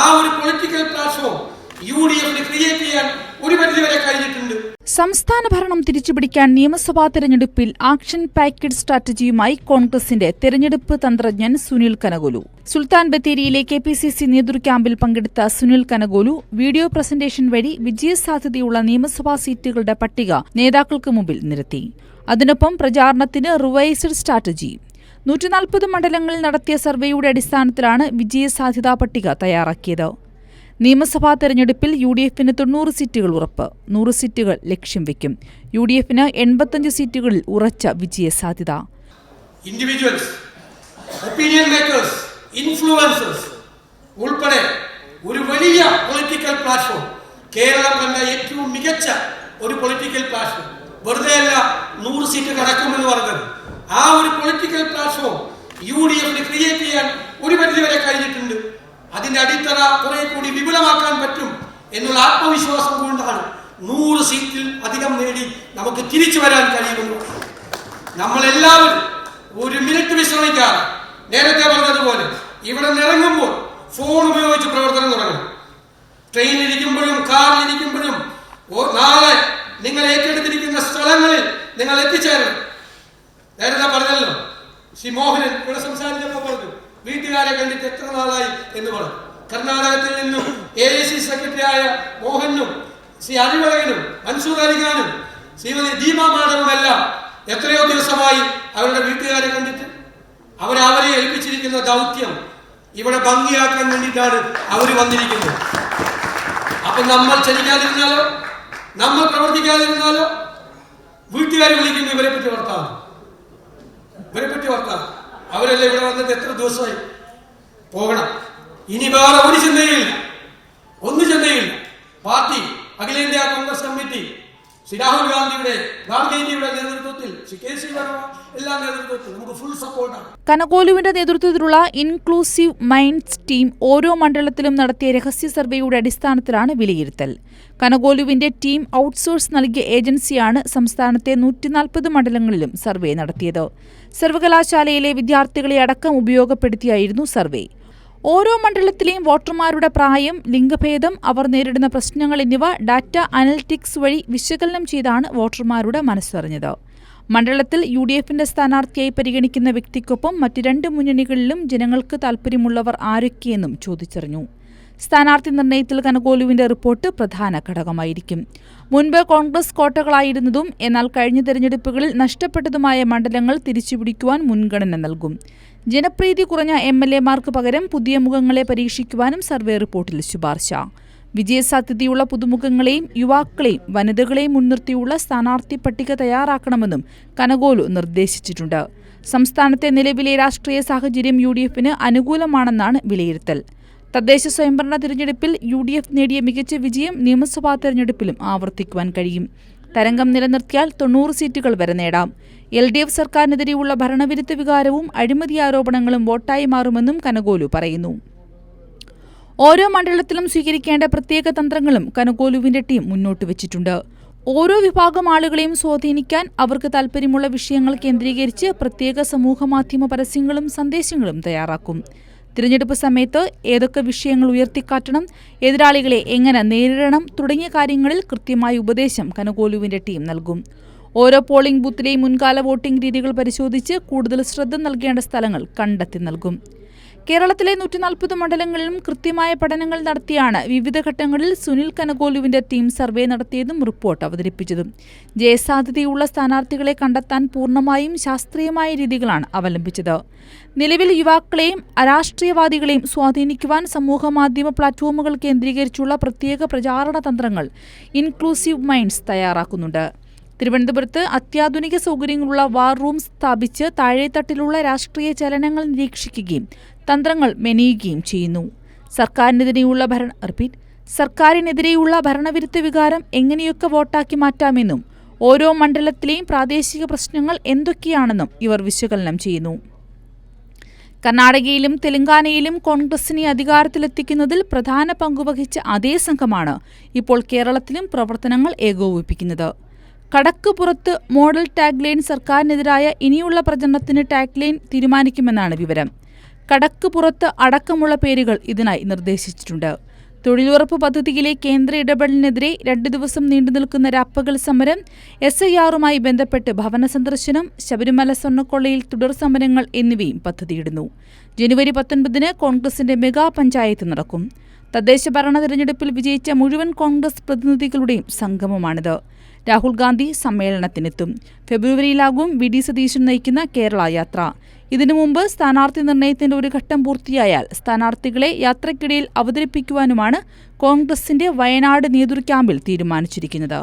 ആ ഒരു political platform U D എഫിന് ക്രിയേറ്റ് ചെയ്യാൻ ഒരു പരിധിവരെ കഴിഞ്ഞിട്ടുണ്ട്. സംസ്ഥാന ഭരണം തിരിച്ചുപിടിക്കാൻ നിയമസഭാ തെരഞ്ഞെടുപ്പിൽ ആക്ഷൻ പാക്കേജ് സ്ട്രാറ്റജിയുമായി കോൺഗ്രസിന്റെ തെരഞ്ഞെടുപ്പ് തന്ത്രജ്ഞൻ സുനിൽ കനഗോലു സുൽത്താൻ ബത്തേരിയിലെ കെ പി സി സി നേതൃ ക്യാമ്പിൽ പങ്കെടുത്ത സുനിൽ കനഗോലു വീഡിയോ പ്രസന്റേഷൻ വഴി വിജയസാധ്യതയുള്ള നിയമസഭാ സീറ്റുകളുടെ പട്ടിക നേതാക്കൾക്ക് മുമ്പിൽ നിരത്തി. അതിനൊപ്പം പ്രചാരണത്തിന് റിവൈസ്ഡ് സ്ട്രാറ്റജി നൂറ്റിനാൽപ്പത് മണ്ഡലങ്ങളിൽ നടത്തിയ സർവേയുടെ അടിസ്ഥാനത്തിലാണ് വിജയസാധ്യതാ പട്ടിക തയ്യാറാക്കിയത്. നിയമസഭാ തെരഞ്ഞെടുപ്പിൽ യു ഡി എഫിന് തൊണ്ണൂറ് സീറ്റുകൾ ഉറപ്പ് നൂറ് സീറ്റുകൾ ലക്ഷ്യം വയ്ക്കും യു ഡി എഫിന് എൺപത്തഞ്ച് സീറ്റുകളിൽ ഉറച്ച വിജയസാധ്യത. ഇൻഡിവിജ്വൽസ് ഒപ്പീനിയൻ മേക്കേഴ്സ് ഇൻഫ്ലുവൻസേഴ്സ് ഉൾപ്പെടെ ഒരു വലിയ പൊളിറ്റിക്കൽ പ്ലാറ്റ്ഫോം കേരളം കണ്ട ഏറ്റവും മികച്ച ഒരു പൊളിറ്റിക്കൽ പ്ലാറ്റ്ഫോം വെറുതെയല്ല നൂറ് സീറ്റ് കടക്കുമെന്ന് പറഞ്ഞത്. ആ ഒരു പൊളിറ്റിക്കൽ പ്ലാറ്റ്ഫോം യു ഡി എഫിന് ക്രിയേറ്റ് ചെയ്യാൻ ഒരു പരിധിവരെ കഴിഞ്ഞിട്ടുണ്ട്. അതിന്റെ അടിത്തറ കുറെ കൂടി വിപുലമാക്കാൻ പറ്റും എന്നുള്ള ആത്മവിശ്വാസം കൊണ്ടാണ് നൂറ് സീറ്റിൽ അധികം നേടി നമുക്ക് തിരിച്ചു വരാൻ കഴിയുമെന്ന് നമ്മളെല്ലാവരും ഒരു മിനിറ്റ് വിശ്രമിക്കാതെ നേരത്തെ പറഞ്ഞതുപോലെ ഇവിടെ നിറങ്ങുമ്പോൾ ഫോൺ ഉപയോഗിച്ച് പ്രവർത്തനം തുടങ്ങും ട്രെയിനിലിരിക്കുമ്പോഴും കാറിലിരിക്കുമ്പോഴും നാളെ നിങ്ങൾ ഏറ്റെടുത്തിരിക്കുന്ന സ്ഥലങ്ങളിൽ നിങ്ങൾ എത്തിച്ചേരണം. നേരത്തെ പറഞ്ഞല്ലോ. ശ്രീ മോഹനൻ ഇവിടെ സംസാരിച്ചപ്പോൾ പറഞ്ഞു വീട്ടുകാരെ കണ്ടിട്ട് എത്ര നാളായി? എന്ന് പറഞ്ഞു. കർണാടകത്തിൽ നിന്നും എ ഐ സി സെക്രട്ടറി ആയ മോഹനും ശ്രീ അറിവഴകനും മൻസൂർ അലിഖാനും ശ്രീമതി ദീപ മാഡവുമെല്ലാം എത്രയോ ദിവസമായി അവരുടെ വീട്ടുകാരെ കണ്ടിട്ട് അവരെ അവരെ ഏൽപ്പിച്ചിരിക്കുന്ന ദൗത്യം ഇവിടെ ഭംഗിയാക്കാൻ വേണ്ടിയിട്ടാണ് അവർ വന്നിരിക്കുന്നത്. അപ്പൊ നമ്മൾ ചലിക്കാതിരുന്നാലോ? നമ്മൾ പ്രവർത്തിക്കാതിരുന്നാലോ? വീട്ടുകാർ വിളിക്കുന്നു ഇവരെ പറ്റി വർത്താനം. അവരെല്ലാം ഇവിടെ വന്നിട്ട് എത്ര ദിവസമായി? പോകണം. ഇനി വേറെ ഒരു ചിന്തയില്ല ഒന്ന് ചിന്തയില്ല പാർട്ടി അഖിലേന്ത്യാ കോൺഗ്രസ് കമ്മിറ്റി ശ്രീ രാഹുൽ ഗാന്ധിയുടെ ഗാന്ധിജിയുടെ നേതൃത്വത്തിൽ ശ്രീ കെ സി എല്ലാ നേതൃത്വത്തിൽ നമുക്ക് ഫുൾ സപ്പോർട്ടാണ് കനകോലുവിന്റെ നേതൃത്വത്തിലുള്ള ഇൻക്ലൂസീവ് മൈൻഡ്സ് ടീം ഓരോ മണ്ഡലത്തിലും നടത്തിയ രഹസ്യ സർവേയുടെ അടിസ്ഥാനത്തിലാണ് വിലയിരുത്തൽ. കനകോലുവിന്റെ ടീം ഔട്ട്സോഴ്സ് നൽകിയ ഏജൻസിയാണ് സംസ്ഥാനത്തെ നൂറ്റിനാൽപ്പത് മണ്ഡലങ്ങളിലും സർവേ നടത്തിയത്. സർവകലാശാലയിലെ വിദ്യാർത്ഥികളെ അടക്കം ഉപയോഗപ്പെടുത്തിയായിരുന്നു സർവേ. ഓരോ മണ്ഡലത്തിലെയും വോട്ടർമാരുടെ പ്രായം ലിംഗഭേദം അവർ നേരിടുന്ന പ്രശ്നങ്ങൾ എന്നിവ ഡാറ്റ അനലിറ്റിക്സ് വഴി വിശകലനം ചെയ്താണ് വോട്ടർമാരുടെ മനസ്സറിഞ്ഞത്. മണ്ഡലത്തിൽ യു ഡി എഫിന്റെ സ്ഥാനാർത്ഥിയായി പരിഗണിക്കുന്ന വ്യക്തിക്കൊപ്പം മറ്റ് രണ്ട് മുന്നണികളിലും ജനങ്ങൾക്ക് താൽപ്പര്യമുള്ളവർ ആരൊക്കെയെന്നും ചോദിച്ചറിഞ്ഞു. സ്ഥാനാർത്ഥി നിർണയത്തിൽ കനകോലുവിന്റെ റിപ്പോർട്ട് പ്രധാന ഘടകമായിരിക്കും. മുൻപ് കോൺഗ്രസ് കോട്ടകളായിരുന്നതും എന്നാൽ കഴിഞ്ഞ തെരഞ്ഞെടുപ്പുകളിൽ നഷ്ടപ്പെട്ടതുമായ മണ്ഡലങ്ങൾ തിരിച്ചുപിടിക്കുവാൻ മുൻഗണന നൽകും. ജനപ്രീതി കുറഞ്ഞ എം എൽ എമാർക്ക് പകരം പുതിയ മുഖങ്ങളെ പരീക്ഷിക്കുവാനും സർവേ റിപ്പോർട്ടിൽ ശുപാർശ. വിജയസാധ്യതയുള്ള പുതുമുഖങ്ങളെയും യുവാക്കളെയും വനിതകളെയും മുൻനിർത്തിയുള്ള സ്ഥാനാർത്ഥി പട്ടിക തയ്യാറാക്കണമെന്നും കനകോലു നിർദ്ദേശിച്ചിട്ടുണ്ട്. സംസ്ഥാനത്തെ നിലവിലെ രാഷ്ട്രീയ സാഹചര്യം യു ഡി എഫിന് അനുകൂലമാണെന്നാണ് വിലയിരുത്തൽ. തദ്ദേശ സ്വയംഭരണ തിരഞ്ഞെടുപ്പിൽ യു ഡി എഫ് നേടിയ മികച്ച വിജയം നിയമസഭാ തിരഞ്ഞെടുപ്പിലും ആവർത്തിക്കുവാൻ കഴിയും. തരംഗം നിലനിർത്തിയാൽ തൊണ്ണൂറ് സീറ്റുകൾ വരെ നേടാം. എൽ ഡി എഫ് സർക്കാരിനെതിരെയുള്ള ഭരണവിരുദ്ധ വികാരവും അഴിമതി ആരോപണങ്ങളും വോട്ടായി മാറുമെന്നും കനകോലു പറയുന്നു. ഓരോ മണ്ഡലത്തിലും സ്വീകരിക്കേണ്ട പ്രത്യേക തന്ത്രങ്ങളും കനകോലുവിന്റെ ടീം മുന്നോട്ട് വെച്ചിട്ടുണ്ട്. ഓരോ വിഭാഗം ആളുകളെയും സ്വാധീനിക്കാൻ അവർക്ക് താൽപ്പര്യമുള്ള വിഷയങ്ങൾ കേന്ദ്രീകരിച്ച് പ്രത്യേക സമൂഹമാധ്യമ പരസ്യങ്ങളും സന്ദേശങ്ങളും തയ്യാറാക്കും. തിരഞ്ഞെടുപ്പ് സമയത്ത് ഏതൊക്കെ വിഷയങ്ങൾ ഉയർത്തിക്കാട്ടണം എതിരാളികളെ എങ്ങനെ നേരിടണം തുടങ്ങിയ കാര്യങ്ങളിൽ കൃത്യമായ ഉപദേശം കനകോലുവിന്റെ ടീം നൽകും. ഓരോ പോളിംഗ് ബൂത്തിലെയും മുൻകാല വോട്ടിംഗ് രീതികൾ പരിശോധിച്ച് കൂടുതൽ ശ്രദ്ധ നൽകേണ്ട സ്ഥലങ്ങൾ കണ്ടെത്തി നൽകും. കേരളത്തിലെ നൂറ്റി നാൽപ്പത് മണ്ഡലങ്ങളിലും കൃത്യമായ പഠനങ്ങൾ നടത്തിയാണ് വിവിധ ഘട്ടങ്ങളിൽ സുനിൽ കനകോലുവിന്റെ ടീം സർവേ നടത്തിയതും റിപ്പോർട്ട് അവതരിപ്പിച്ചതും. ജയസാധ്യതയുള്ള സ്ഥാനാർത്ഥികളെ കണ്ടെത്താൻ പൂർണമായും ശാസ്ത്രീയമായ രീതികളാണ് അവലംബിച്ചത്. നിലവിൽ യുവാക്കളെയും അരാഷ്ട്രീയവാദികളെയും സ്വാധീനിക്കുവാൻ സമൂഹമാധ്യമ പ്ലാറ്റ്ഫോമുകൾ കേന്ദ്രീകരിച്ചുള്ള പ്രത്യേക പ്രചാരണ തന്ത്രങ്ങൾ ഇൻക്ലൂസീവ് മൈൻഡ്സ് തയ്യാറാക്കുന്നുണ്ട്. തിരുവനന്തപുരത്ത് അത്യാധുനിക സൗകര്യങ്ങളുള്ള വാർ റൂം സ്ഥാപിച്ച് താഴെത്തട്ടിലുള്ള രാഷ്ട്രീയ ചലനങ്ങൾ നിരീക്ഷിക്കുകയും തന്ത്രങ്ങൾ മെനയുകയും ചെയ്യുന്നു. സർക്കാരിനെതിരെയുള്ള ഭരണ റിപ്പീറ്റ് സർക്കാരിനെതിരെയുള്ള ഭരണവിരുദ്ധ വികാരം എങ്ങനെയൊക്കെ വോട്ടാക്കി മാറ്റാമെന്നും ഓരോ മണ്ഡലത്തിലെയും പ്രാദേശിക പ്രശ്നങ്ങൾ എന്തൊക്കെയാണെന്നും ഇവർ വിശകലനം ചെയ്യുന്നു. കർണാടകയിലും തെലങ്കാനയിലും കോൺഗ്രസിനെ അധികാരത്തിലെത്തിക്കുന്നതിൽ പ്രധാന പങ്കുവഹിച്ച അതേ സംഘമാണ് ഇപ്പോൾ കേരളത്തിലും പ്രവർത്തനങ്ങൾ ഏകോപിപ്പിക്കുന്നത്. കടക്ക് പുറത്ത് മോഡൽ ടാഗ്ലൈൻ സർക്കാരിനെതിരായ ഇനിയുള്ള പ്രചരണത്തിന് ടാഗ്ലൈൻ തീരുമാനിക്കുമെന്നാണ് വിവരം. കടക്ക് പുറത്ത് അടക്കമുള്ള പേരുകൾ ഇതിനായി നിർദ്ദേശിച്ചിട്ടുണ്ട്. തൊഴിലുറപ്പ് പദ്ധതിയിലെ കേന്ദ്ര ഇടപെടലിനെതിരെ രണ്ടു ദിവസം നീണ്ടുനിൽക്കുന്ന രാപ്പകൽ സമരം എസ് ഐ ആറുമായി ബന്ധപ്പെട്ട് ഭവന സന്ദർശനം ശബരിമല സ്വർണക്കൊള്ളയിൽ തുടർ സമരങ്ങൾ എന്നിവയും പദ്ധതിയിടുന്നു. ജനുവരി പത്തൊൻപതിന് കോൺഗ്രസിന്റെ മെഗാ പഞ്ചായത്ത് നടക്കും. തദ്ദേശ ഭരണ തെരഞ്ഞെടുപ്പിൽ വിജയിച്ച മുഴുവൻ കോൺഗ്രസ് പ്രതിനിധികളുടെയും സംഗമമാണിത്. രാഹുൽ ഗാന്ധി സമ്മേളനത്തിനെത്തും. ഫെബ്രുവരിയിലാകും വി ഡി സതീശൻ നയിക്കുന്ന കേരള യാത്ര. ഇതിനു മുമ്പ് സ്ഥാനാർത്ഥി നിർണയത്തിന്റെ ഒരു ഘട്ടം പൂർത്തിയായാൽ സ്ഥാനാർത്ഥികളെ യാത്രക്കിടയിൽ അവതരിപ്പിക്കുവാനുമാണ് കോൺഗ്രസിന്റെ വയനാട് നേതൃക്യാമ്പിൽ തീരുമാനിച്ചിരിക്കുന്നത്.